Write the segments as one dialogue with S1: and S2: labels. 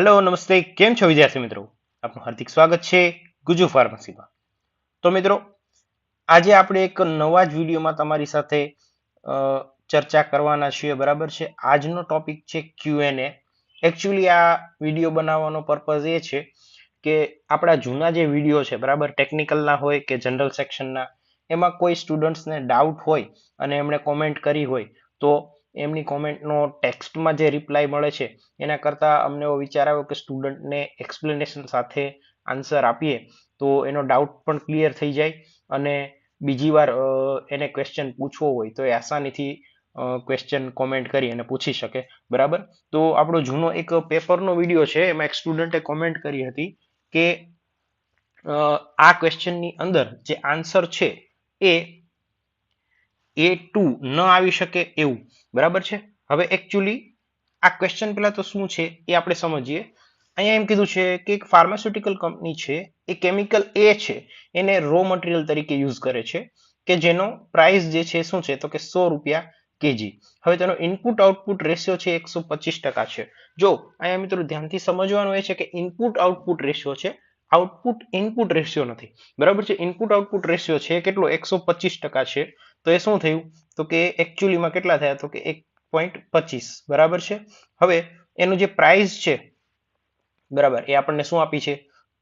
S1: Hello નમસ્તે. કેમ છો વિદ્યાર્થી મિત્રો? આપનું હાર્દિક સ્વાગત છે ગુજુ ફાર્મસીમાં. તો મિત્રો, આજે આપણે એક નવા જ વિડીયોમાં તમારી સાથે ચર્ચા કરવાના છીએ. બરાબર છે? આજનો ટોપિક છે ક્યુ એન એ એકચ્યુઅલી આ વીડિયો બનાવવાનો પર્પઝ એ છે કે આપણા જૂના જે વીડિયો છે, બરાબર ટેકનિકલના હોય કે જનરલ સેક્શનના એમાં કોઈ સ્ટુડન્ટ્સને ડાઉટ હોય અને એમણે કોમેન્ટ કરી હોય, તો એમની કોમેન્ટનો ટેક્સ્ટમાં જે રિપ્લાય મળે છે, એના કરતાં અમને એવો વિચાર આવ્યો કે સ્ટુડન્ટને એક્સપ્લેનેશન સાથે આન્સર આપીએ, તો એનો ડાઉટ પણ ક્લિયર થઈ જાય અને બીજી વાર એને ક્વેશ્ચન પૂછવો હોય તો એ આસાનીથી ક્વેશ્ચન કોમેન્ટ કરી અને પૂછી શકે. બરાબર? તો આપણો જૂનો એક પેપરનો વીડિયો છે, એમાં એક સ્ટુડન્ટે કોમેન્ટ કરી હતી કે આ ક્વેશ્ચનની અંદર જે આન્સર છે એ એ ટુ ન આવી શકે એવું. બરાબર છે? હવે એકચ્યુઅલી આ ક્વેશ્ચન પહેલાં તો શું છે એ આપણે સમજીએ. અહીંયા એમ કીધું છે કે એક ફાર્માસ્યુટિકલ કંપની છે, એ કેમિકલ એ છે, એને રો મટીરિયલ તરીકે યુઝ કરે છે, કે જેનો પ્રાઇસ જે છે શું છે? તો કે સો રૂપિયા કેજી. હવે તેનો ઇનપુટ આઉટપુટ રેશિયો છે એકસો પચીસ ટકા છે. જો અહીંયા મિત્રો ધ્યાનથી સમજવાનું એ છે કે ઇનપુટ આઉટપુટ રેશિયો છે આઉટપુટ ઇનપુટ રેશિયો નથી. બરાબર છે? ઇનપુટ આઉટપુટ રેશિયો છે કેટલો? એકસો પચીસ ટકા છે. તો એ શું થયું? તો કે એકચ્યુઅલીમાં કેટલા થયા? તો કે એક પોઈન્ટ પચીસ. બરાબર છે? હવે એનું જે પ્રાઇસ છે, બરાબર, એ આપણને શું આપી છે?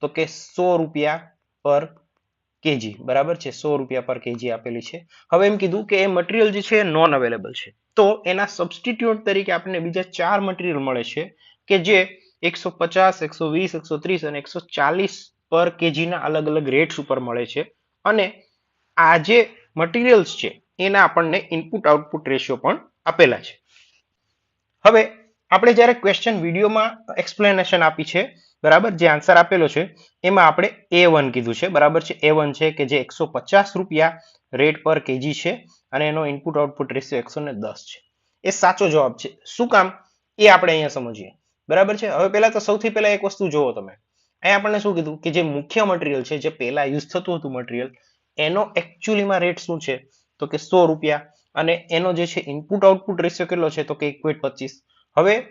S1: તો કે સો રૂપિયા પર કેજી. બરાબર છે? સો રૂપિયા પર કેજી આપેલી છે. હવે એમ કીધું કે એ મટીરિયલ જે છે નોન અવેલેબલ છે. તો એના સબસ્ટિટ્યુટ તરીકે આપણને બીજા ચાર મટીરિયલ મળે છે કે જે એકસો પચાસ, એકસો વીસ, એકસો ત્રીસ અને એકસો ચાલીસ પર કેજીના અલગ અલગ રેટ્સ ઉપર મળે છે. અને આ જે મટીરિયલ્સ છે, એના આપણને ઇનપુટ આઉટપુટ રેશિયો પણ આપેલા છે. હવે આપણે જ્યારે ક્વેશ્ચન વિડીયોમાં એક્સપ્લેનેશન આપી છે, બરાબર? જે આન્સર આપેલો છે, એમાં આપણે એ વન કીધું છે. બરાબર છે? એ વન છે કે જે એકસો પચાસ રૂપિયા રેટ પર કેજી છે અને એનો ઇનપુટ આઉટપુટ રેશિયો એકસો ને દસ છે. એ સાચો જવાબ છે. શું કામ? એ આપણે અહીંયા સમજીએ. બરાબર છે? હવે પહેલા તો સૌથી પહેલા એક વસ્તુ જુઓ તમે. અહીંયા આપણને શું કીધું? કે જે મુખ્ય મટીરિયલ છે, જે પહેલા યુઝ થતું હતું મટીરિયલ એનો એકચ્યુઅલીમાં રેટ શું છે? તો કે સો રૂપિયા. અને એનો જે છે ઇનપુટ આઉટપુટ રેશિયો કેટલો છે? તો કે એક પોઈન્ટ પચીસ. હવે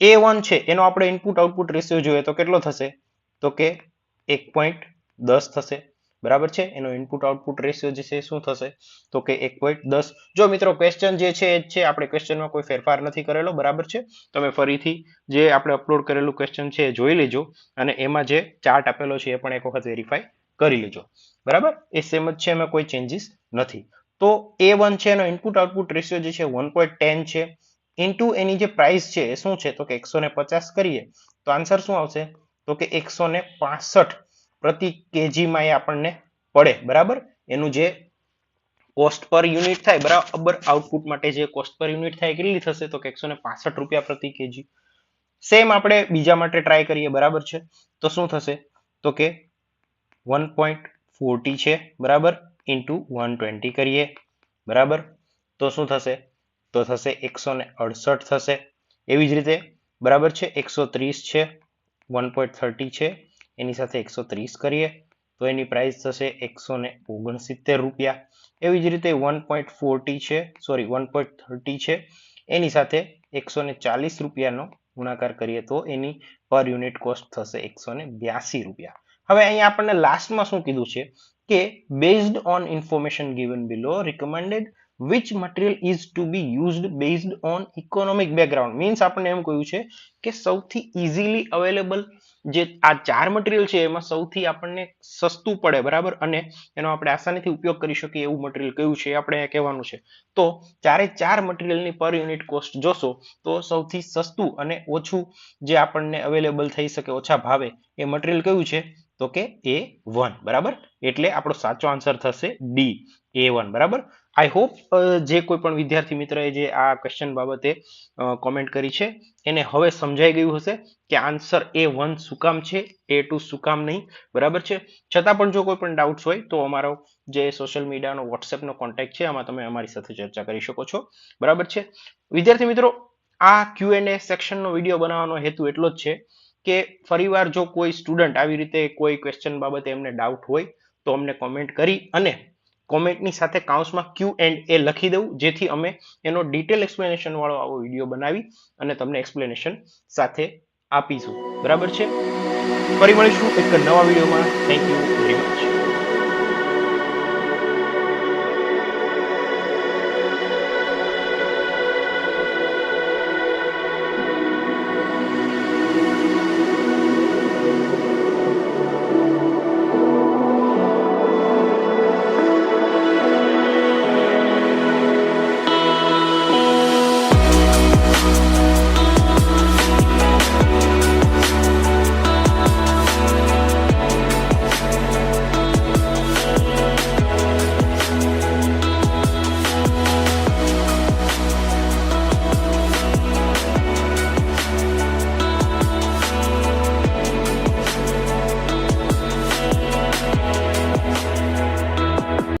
S1: એ વન છે, એનો આપણે ઇનપુટ આઉટપુટ રેશિયો જોઈએ તો કેટલો થશે? તો કે એક પોઈન્ટ દસ થશે. બરાબર છે? એનો ઇનપુટ આઉટપુટ રેશિયો જે છે, શું થશે? તો કે એક પોઈન્ટ દસ. જો મિત્રો ક્વેશ્ચન જે છે, એ જ છે. આપણે ક્વેશ્ચનમાં કોઈ ફેરફાર નથી કરેલો, બરાબર છે? તમે ફરીથી જે આપણે અપલોડ કરેલું ક્વેશ્ચન છે, એ જોઈ લેજો. અને એમાં જે ચાર્ટ આપેલો છે, એ પણ એક વખત વેરીફાઈ કરી લેજો. બરાબર? એ સેમ જ છે, એમાં કોઈ ચેન્જીસ નથી. તો એ વન છે, એનો ઇનપુટ આઉટપુટ રેશિયો જે છે વન પોઈન્ટ ટેન છે. ઇન્ટુ એની જે પ્રાઇસ છે, એ શું છે? તો કે એકસો ને પચાસ કરીએ. તો આન્સર શું આવશે? તો કે એકસો ને પાસઠ પ્રતિ કેજીમાં એ આપણને પડે. બરાબર? એનું જે કોસ્ટ પર યુનિટ થાય, બરાબર આઉટપુટ માટે જે કોસ્ટ પર યુનિટ થાય કેટલી થશે? તો કે એકસો ને પાસઠ રૂપિયા પ્રતિ કેજી સેમ આપણે બીજા માટે ટ્રાય કરીએ. બરાબર છે? તો શું થશે? તો કે વન પોઈન્ટ ફોર્ટી છે, બરાબર? ઇન્ટુ વન ટ્વેન્ટી કરીએ, બરાબર? તો શું થશે? તો થશે એકસો ને અડસઠ થશે. એવી જ રીતે, બરાબર છે? એકસો ત્રીસ છે, વન પોઈન્ટ થર્ટી છે, એની સાથે એકસો ત્રીસ કરીએ, તો એની પ્રાઇસ થશે એકસો ને ઓગણસિત્તેર રૂપિયા. એવી જ રીતે વન પોઈન્ટ ફોર્ટી છે સોરી વન પોઈન્ટ થર્ટી છે, એની સાથે એકસો ને ચાલીસ રૂપિયાનો ગુણાકાર કરીએ, તો એની પર યુનિટ કોસ્ટ થશે એકસો ને બ્યાસી રૂપિયા. હવે અહીંયા આપણને લાસ્ટમાં શું કીધું છે કે based on information given below recommended which material is to be used based on economic background means આપણને એમ કહ્યું છે કે સૌથી ઇઝીલી અવેલેબલ જે આ ચાર મટીરિયલ છે એમાં સૌથી આપણને સસ્તું પડે, બરાબર? અને એનો આપણે આસાનીથી ઉપયોગ કરી શકીએ એવું મટીરિયલ કયું છે આપણે કહેવાનું છે. તો ચારે ચાર મટીરિયલની પર યુનિટ કોસ્ટ જોશો, તો સૌથી સસ્તું અને ઓછું જે આપણને અવેલેબલ થઈ શકે, ઓછા ભાવે, એ મટીરિયલ કયું છે? તો કે એ વન બરાબર? એટલે આપણો સાચો આન્સર થશે ડી એ વન બરાબર? આઈ હોપ જે કોઈ પણ વિદ્યાર્થી મિત્રએ જે આ ક્વેશ્ચન બાબતે કોમેન્ટ કરી છે, એને હવે સમજાઈ ગયું હશે કે આન્સર એ વન શું કામ છે એ ટુ શું કામ નહીં, બરાબર છે? છતાં પણ જો કોઈ પણ ડાઉટ્સ હોય તો અમારો જે સોશિયલ મીડિયાનો વોટ્સએપનો કોન્ટેક્ટ છે, આમાં તમે અમારી સાથે ચર્ચા કરી શકો છો, બરાબર છે? વિદ્યાર્થી મિત્રો, આ ક્યુ એન્ડ એ સેક્શનનો વીડિયો બનાવવાનો હેતુ એટલો જ છે કે ફરીવાર જો કોઈ સ્ટુડન્ટ આવી રીતે કોઈ ક્વેશ્ચન બાબતે એમને ડાઉટ હોય, તો અમને કોમેન્ટ કરી અને કોમેન્ટની સાથે કાઉન્સમાં ક્યુ એન્ડ એ લખી દઉં, જેથી અમે એનો ડિટેલ એક્સપ્લેનેશન વાળો આવો વીડિયો બનાવી અને તમને એક્સપ્લેનેશન સાથે આપીશું. બરાબર છે? ફરી મળીશું એક નવા વિડીયોમાં થેન્ક યુ